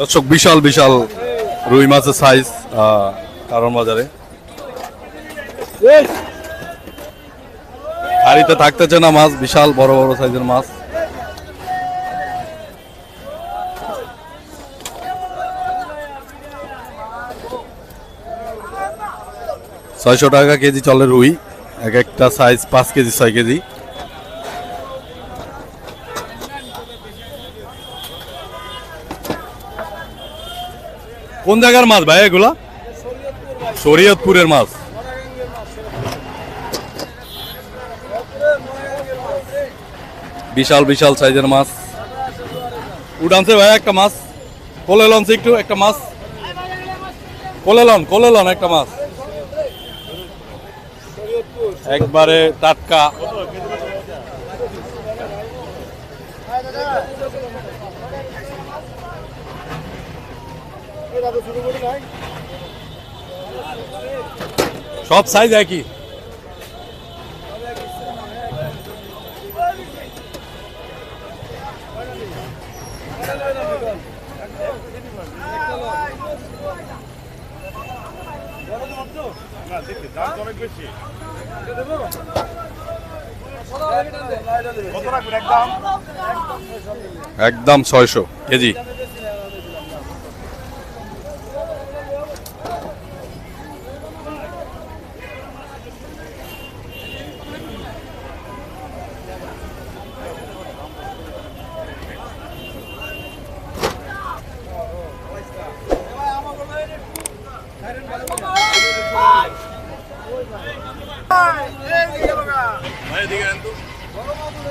দর্শক, বিশাল বিশাল রুই মাছের সাইজ কারণ বাজারে। হাড়িতে থাকতেছে না মাছ, বিশাল বড় বড় সাইজের মাছ। ছয়শো টাকা কেজি চলে রুই, এক একটা সাইজ পাঁচ কেজি, ছয় কেজি। কোন জায়গার মাছ ভাই এগুলা? শরীয়তপুরের মাছ। বিশাল বিশাল সাইজের মাছ। উড়ানছে ভাই একটা মাছ। কোলে লনছে একটু, একটা মাছ। কোলে লন কোলে লন একটা মাছ। একবারে টাটকা। সব সাইজ একই। একদম ছয়শো কেজি।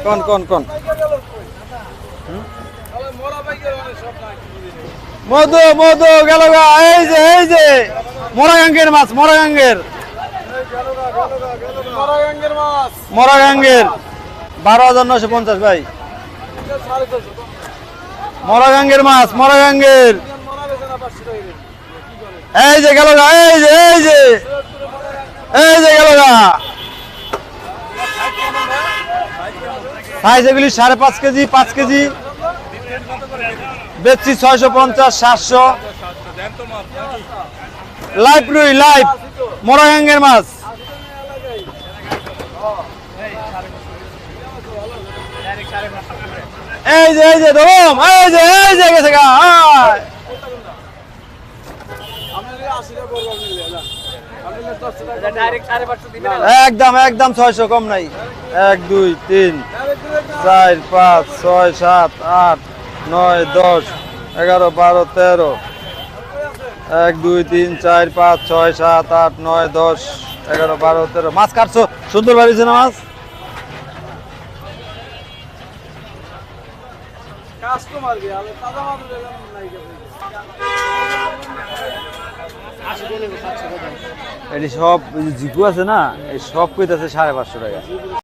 কোন কোন কোন? মধু মধু, গেল এই যে এই যে। মোরাগাঙ্গের মাছ, মোরাগাঙ্গের। মোরাগাঙ্গের। বারো হাজার নশো পঞ্চাশ, ভাই। মোরাগাঙ্গের মাছ, মোরাগাঙ্গের। এই যে, গেল এই যে এই যে। এই যে, গেল সাইজ এগুলি সাড়ে পাঁচ কেজি পাঁচ কেজি। বেচছি ছয়শো পঞ্চাশ, সাতশো। লাইভ রুই লাইভ। মোরাগাঙ্গের মাছ। এই যে এই যে, ধরুন। এই যে এই যে গেছে। একদম একদম ছয়শো কম নাই। এক, দুই, তিন। চার পাঁচ ছয় সাত আট নয় দশ এগারো বারো তেরো। এক দুই তিন চার পাঁচ ছয় সাত আট নয় দশ এগারো বারো তেরো। মাছ কাটছো? সুন্দর বাড়িছে না মাছ? এটি সব জিকু আছে না এই সব কইতাছে সাড়ে পাঁচশো টাকা।